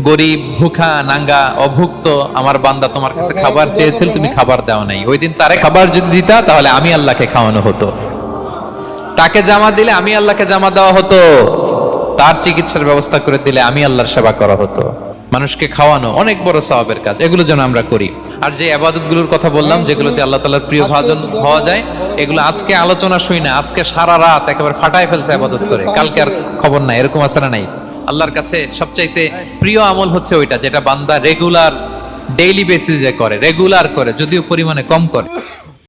গরিব, ভুখা, নাঙ্গা, অভুক্ত, আমার বান্দা তোমার কাছে খাবার চেয়েছিল, তুমি খাবার দাও নাই। ওই দিন তারে খাবার যদি দিতা, তাহলে আমি আল্লাহকে খাওয়ানো হতো। তাকে জামা দিলে আমি আল্লাহকে জামা দেওয়া হতো। তার চিকিৎসার ব্যবস্থা করে দিলে আমি আল্লাহর সেবা করা হতো। মানুষকে খাওয়ানো অনেক বড় সওয়াবের কাজ, এগুলো যেন আমরা করি। আর যে আবাদতগুলোর কথা বললাম, যেগুলোতে আল্লাহ তালার প্রিয় ভাজন হওয়া যায়, এগুলো আজকে আলোচনা শুই না, আজকে সারা রাত একেবারে ফাটায় ফেলছে আবাদত করে। কালকে আর খবর নাই, এরকম আছে না নাই? আল্লাহর কাছে সবচাইতে প্রিয় আমল হচ্ছে ওইটা, যেটা বান্দা রেগুলার ডেইলি বেসিসে করে রেগুলার করে, যদিও পরিমাণে কম করে।